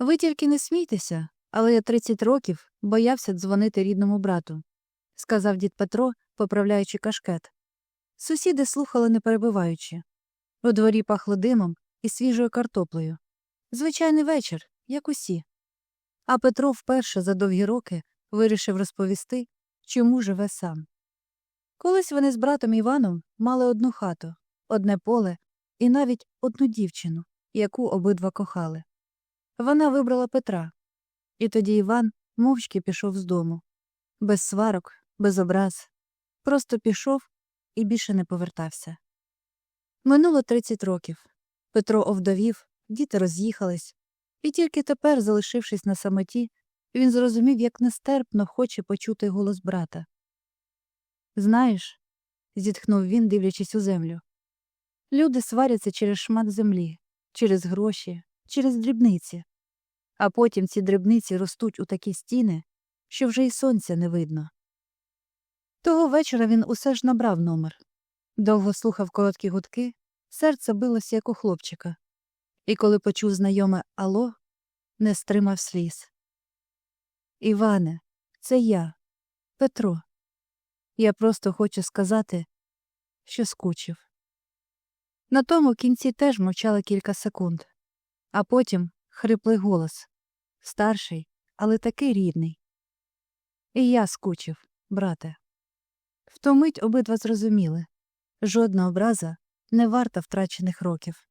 Ви тільки не смійтеся, але я 30 років боявся дзвонити рідному брату, сказав дід Петро, поправляючи кашкет. Сусіди слухали, не перебиваючи. У дворі пахло димом і свіжою картоплею. Звичайний вечір, як усі. А Петро вперше за довгі роки вирішив розповісти, чому живе сам. Колись вони з братом Іваном мали одну хату, одне поле і навіть одну дівчину, яку обидва кохали. Вона вибрала Петра, і тоді Іван мовчки пішов з дому. Без сварок, без образ. Просто пішов і більше не повертався. Минуло 30 років. Петро овдовів, діти роз'їхались, і тільки тепер, залишившись на самоті, він зрозумів, як нестерпно хоче почути голос брата. Знаєш, зітхнув він, дивлячись у землю. Люди сваряться через шмат землі, через гроші, через дрібниці. А потім ці дрібниці ростуть у такі стіни, що вже й сонця не видно. Того вечора він усе ж набрав номер. Довго слухав короткі гудки, серце билося, як у хлопчика. І коли почув знайоме Ало, не стримав сліз. Іване, це я, Петро. Я просто хочу сказати, що скучив. На тому кінці теж мовчали кілька секунд, а потім хриплий голос старший, але такий рідний. І я скучив, брате. В ту мить обидва зрозуміли жодна образа не варта втрачених років.